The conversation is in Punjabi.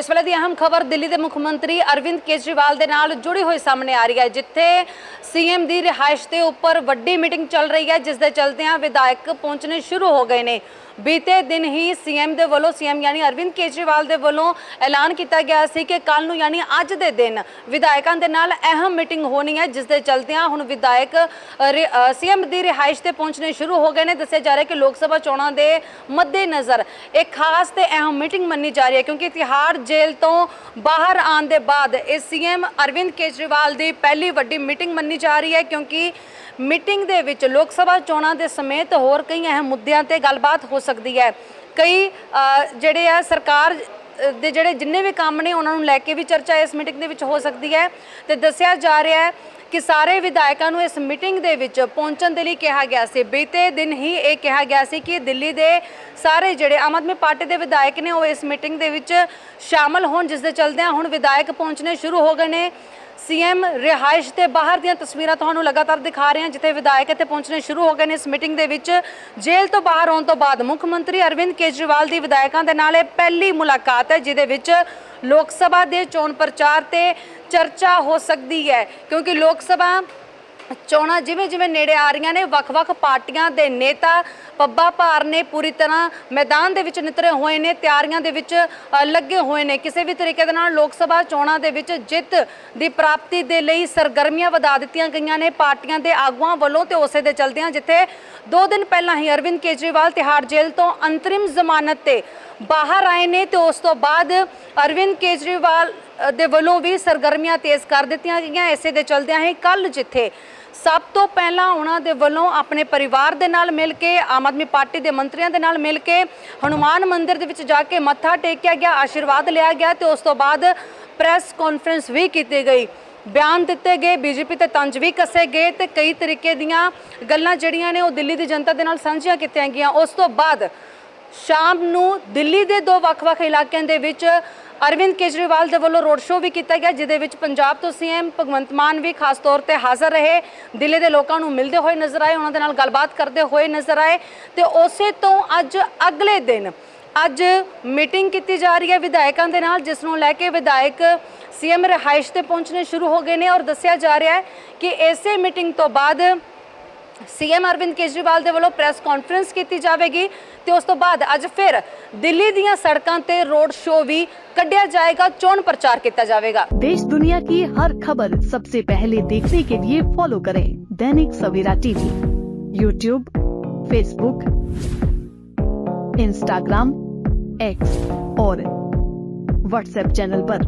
ਇਸ ਵੇਲੇ ਦੀ ਅਹਿਮ ਖਬਰ ਦਿੱਲੀ ਦੇ ਮੁੱਖ ਮੰਤਰੀ ਅਰਵਿੰਦ ਕੇਜਰੀਵਾਲ ਦੇ ਨਾਲ ਜੁੜੀ ਹੋਈ ਸਾਹਮਣੇ ਆ ਰਹੀ ਹੈ, ਜਿੱਥੇ ਸੀਐਮ ਦੀ ਰਿਹਾਇਸ਼ ਦੇ ਉੱਪਰ ਵੱਡੀ ਮੀਟਿੰਗ ਚੱਲ ਰਹੀ ਹੈ, ਜਿਸ ਦੇ ਚਲਦਿਆਂ ਵਿਧਾਇਕ ਪਹੁੰਚਣੇ ਸ਼ੁਰੂ ਹੋ ਗਏ ਨੇ। ਬੀਤੇ ਦਿਨ ਹੀ ਸੀਐਮ ਦੇ ਵੱਲੋਂ, ਸੀਐਮ ਯਾਨੀ ਅਰਵਿੰਦ ਕੇਜਰੀਵਾਲ ਦੇ ਵੱਲੋਂ ਐਲਾਨ ਕੀਤਾ ਗਿਆ ਸੀ ਕਿ ਕੱਲ ਨੂੰ ਯਾਨੀ ਅੱਜ ਦੇ ਦਿਨ ਵਿਧਾਇਕਾਂ ਦੇ ਨਾਲ ਅਹਿਮ ਮੀਟਿੰਗ ਹੋਣੀ ਹੈ, ਜਿਸ ਦੇ ਚਲਦਿਆਂ ਹੁਣ ਵਿਧਾਇਕ ਸੀਐਮ ਦੀ ਰਿਹਾਇਸ਼ ਤੇ ਪਹੁੰਚਣੇ ਸ਼ੁਰੂ ਹੋ ਗਏ ਨੇ। ਦੱਸਿਆ ਜਾ ਰਿਹਾ ਕਿ ਲੋਕ ਸਭਾ ਚੋਣਾਂ ਦੇ ਮੱਦੇਨਜ਼ਰ ਇੱਕ ਖਾਸ ਤੇ ਅਹਿਮ ਮੀਟਿੰਗ ਮੰਨੀ ਜਾ ਰਹੀ ਹੈ, ਕਿਉਂਕਿ ਤਿਹਾੜ ਜੇਲ੍ਹ ਤੋਂ ਬਾਹਰ ਆਉਣ ਦੇ ਬਾਅਦ ਇਹ ਸੀਐਮ ਅਰਵਿੰਦ ਕੇਜਰੀਵਾਲ ਦੀ ਪਹਿਲੀ ਵੱਡੀ ਮੀਟਿੰਗ ਮੰਨੀ ਜਾ ਰਹੀ ਹੈ, ਕਿਉਂਕਿ ਮੀਟਿੰਗ ਦੇ ਵਿੱਚ ਲੋਕ ਸਭਾ ਚੋਣਾਂ ਦੇ ਸਮੇਤ ਹੋਰ ਕਈ ਅਹਿਮ ਮੁੱਦਿਆਂ ਤੇ ਗੱਲਬਾਤ ਹੋ ਸਕਦੀ ਹੈ। ਕਈ ਜਿਹੜੇ ਆ ਸਰਕਾਰ ਦੇ ਜਿਹੜੇ ਜਿੰਨੇ ਵੀ ਕੰਮ ਨੇ ਉਹਨਾਂ ਨੂੰ ਲੈ ਕੇ ਵੀ ਚਰਚਾ ਇਸ ਮੀਟਿੰਗ ਦੇ ਵਿੱਚ ਹੋ ਸਕਦੀ ਹੈ ਤੇ ਦੱਸਿਆ ਜਾ ਰਿਹਾ ਹੈ ਕਿ ਸਾਰੇ ਵਿਧਾਇਕਾਂ ਨੂੰ ਇਸ ਮੀਟਿੰਗ ਦੇ ਵਿੱਚ ਪਹੁੰਚਣ ਦੇ ਲਈ ਕਿਹਾ ਗਿਆ ਸੀ। ਬੀਤੇ ਦਿਨ ਹੀ ਇਹ ਕਿਹਾ ਗਿਆ ਸੀ ਕਿ ਦਿੱਲੀ ਦੇ ਸਾਰੇ ਜਿਹੜੇ ਆਮ ਆਦਮੀ ਪਾਰਟੀ ਦੇ ਵਿਧਾਇਕ ਨੇ ਉਹ ਇਸ ਮੀਟਿੰਗ ਦੇ ਵਿੱਚ ਸ਼ਾਮਲ ਹੋਣ, ਜਿਸ ਦੇ ਚਲਦਿਆਂ ਹੁਣ ਵਿਧਾਇਕ ਪਹੁੰਚਣੇ ਸ਼ੁਰੂ ਹੋ ਗਏ ਨੇ। ਸੀਐਮ ਰਿਹਾਇਸ਼ ਤੇ ਬਾਹਰ ਦੀਆਂ ਤਸਵੀਰਾਂ ਤੁਹਾਨੂੰ ਲਗਾਤਾਰ ਦਿਖਾ ਰਹੇ ਹਾਂ, ਜਿੱਥੇ ਵਿਧਾਇਕ ਇੱਥੇ ਪਹੁੰਚਣੇ ਸ਼ੁਰੂ ਹੋ ਗਏ ਨੇ ਇਸ ਮੀਟਿੰਗ ਦੇ ਵਿੱਚ। ਜੇਲ੍ਹ ਤੋਂ ਬਾਹਰ ਆਉਣ ਤੋਂ ਬਾਅਦ ਮੁੱਖ ਮੰਤਰੀ ਅਰਵਿੰਦ ਕੇਜਰੀਵਾਲ ਦੀ ਵਿਧਾਇਕਾਂ ਦੇ ਨਾਲ ਇਹ ਪਹਿਲੀ ਮੁਲਾਕਾਤ ਹੈ, ਜਿਹਦੇ ਵਿੱਚ ਲੋਕ ਸਭਾ ਦੇ ਚੋਣ ਪ੍ਰਚਾਰ ਤੇ ਚਰਚਾ ਹੋ ਸਕਦੀ ਹੈ, ਕਿਉਂਕਿ ਲੋਕ ਸਭਾ ਚੋਣਾਂ ਜਿਵੇਂ ਜਿਵੇਂ ਨੇੜੇ ਆ ਰਹੀਆਂ ਨੇ ਵੱਖ-ਵੱਖ ਪਾਰਟੀਆਂ ਦੇ ਨੇਤਾ ਪੱਬਾ ਭਾਰ ਨੇ ਪੂਰੀ ਤਰ੍ਹਾਂ ਮੈਦਾਨ ਦੇ ਵਿੱਚ ਨਿਤਰੇ ਹੋਏ ਨੇ, ਤਿਆਰੀਆਂ ਦੇ ਵਿੱਚ ਲੱਗੇ ਹੋਏ ਨੇ। ਕਿਸੇ ਵੀ ਤਰੀਕੇ ਦੇ ਨਾਲ ਲੋਕ ਸਭਾ ਚੋਣਾਂ ਦੇ ਵਿੱਚ ਜਿੱਤ ਦੀ ਪ੍ਰਾਪਤੀ ਦੇ ਲਈ ਸਰਗਰਮੀਆਂ ਵਧਾ ਦਿੱਤੀਆਂ ਗਈਆਂ ਨੇ। ਪਾਰਟੀਆਂ ਦੇ ਆਗੂਆਂ ਵੱਲੋਂ ਤੇ ਉਸੇ ਦੇ ਚਲਦਿਆਂ ਜਿੱਥੇ 2 ਦਿਨ ਪਹਿਲਾਂ ਹੀ ਅਰਵਿੰਦ ਕੇਜਰੀਵਾਲ ਤਿਹਾੜ ਜੇਲ੍ਹ ਤੋਂ ਅੰਤਰਿਮ ਜ਼ਮਾਨਤ ਤੇ ਬਾਹਰ ਆਏ ਨੇ ਤੇ ਉਸ ਤੋਂ ਬਾਅਦ ਅਰਵਿੰਦ ਕੇਜਰੀਵਾਲ ਦੇ ਵੱਲੋਂ ਵੀ ਸਰਗਰਮੀਆਂ ਤੇਜ਼ ਕਰ ਦਿੱਤੀਆਂ ਗਈਆਂ। ਇਸੇ ਦੇ ਚਲਦਿਆਂ ਹੀ ਕੱਲ ਜਿੱਥੇ ਸਭ ਤੋਂ ਪਹਿਲਾਂ ਉਹਨਾਂ ਦੇ ਵੱਲੋਂ ਆਪਣੇ ਪਰਿਵਾਰ ਦੇ ਨਾਲ ਮਿਲ ਕੇ, ਆਮ ਆਦਮੀ ਪਾਰਟੀ ਦੇ ਮੰਤਰੀਆਂ ਦੇ ਨਾਲ ਮਿਲ ਕੇ ਹਨੂਮਾਨ ਮੰਦਿਰ ਦੇ ਵਿੱਚ ਜਾ ਕੇ ਮੱਥਾ ਟੇਕਿਆ ਗਿਆ, ਆਸ਼ੀਰਵਾਦ ਲਿਆ ਗਿਆ ਤੇ ਉਸ ਤੋਂ ਬਾਅਦ ਪ੍ਰੈਸ ਕਾਨਫਰੰਸ ਵੀ ਕੀਤੀ ਗਈ। ਬਿਆਨ ਦਿੱਤੇ ਗਏ, ਬੀਜੇਪੀ ਤੇ ਤੰਜ ਵੀ ਕੱਸੇ ਗਏ ਤੇ ਕਈ ਤਰੀਕੇ ਦੀਆਂ ਗੱਲਾਂ ਜਿਹੜੀਆਂ ਨੇ ਉਹ ਦਿੱਲੀ ਦੀ ਜਨਤਾ ਦੇ ਨਾਲ ਸਾਂਝੀਆਂ ਕੀਤੀਆਂ ਗਈਆਂ। ਉਸ ਤੋਂ ਬਾਅਦ ਸ਼ਾਮ ਨੂੰ ਦਿੱਲੀ ਦੇ ਦੋ ਵੱਖ-ਵੱਖ ਇਲਾਕਿਆਂ ਦੇ ਵਿੱਚ ਅਰਵਿੰਦ ਕੇਜਰੀਵਾਲ ਦੇ ਵੱਲੋਂ ਰੋਡ ਸ਼ੋਅ ਵੀ ਕੀਤਾ ਗਿਆ, ਜਿਹਦੇ ਵਿੱਚ ਪੰਜਾਬ ਤੋਂ ਸੀਐਮ ਭਗਵੰਤ ਮਾਨ ਵੀ ਖਾਸ ਤੌਰ ਤੇ ਹਾਜ਼ਰ ਰਹੇ। ਦਿੱਲੀ ਦੇ ਲੋਕਾਂ ਨੂੰ ਮਿਲਦੇ ਹੋਏ ਨਜ਼ਰ ਆਏ, ਉਹਨਾਂ ਦੇ ਨਾਲ ਗੱਲਬਾਤ ਕਰਦੇ ਹੋਏ ਨਜ਼ਰ ਆਏ ਤੇ ਉਸੇ ਤੋਂ ਅੱਜ ਅਗਲੇ ਦਿਨ, ਅੱਜ ਮੀਟਿੰਗ ਕੀਤੀ ਜਾ ਰਹੀ ਹੈ ਵਿਧਾਇਕਾਂ ਦੇ ਨਾਲ, ਜਿਸ ਨੂੰ ਲੈ ਕੇ ਵਿਧਾਇਕ ਸੀਐਮ ਰਿਹਾਇਸ਼ ਤੇ ਪਹੁੰਚਣੇ ਸ਼ੁਰੂ ਹੋ ਗਏ ਨੇ ਔਰ ਦੱਸਿਆ ਜਾ ਰਿਹਾ ਹੈ ਕਿ ਇਸੇ ਮੀਟਿੰਗ ਤੋਂ ਬਾਅਦ ਸੀਐਮ ਅਰਵਿੰਦ ਕੇਜਰੀਵਾਲ ਦੇ ਵੱਲੋਂ ਪ੍ਰੈਸ ਕਾਨਫਰੰਸ ਕੀਤੀ ਜਾਵੇਗੀ ਤੇ ਉਸ ਤੋਂ ਬਾਅਦ ਅੱਜ ਫਿਰ ਦਿੱਲੀ ਦੀਆਂ ਸੜਕਾਂ ਤੇ ਰੋਡ ਸ਼ੋਅ ਵੀ ਕੱਢਿਆ ਜਾਏਗਾ ਚੋਣ ਪ੍ਰਚਾਰ ਕੀਤਾ ਜਾਵੇਗਾ देश दुनिया की हर खबर सबसे पहले देखने के लिए फॉलो करें Dainik Savera TV YouTube Facebook Instagram X और व्हाट्सएप चैनल पर।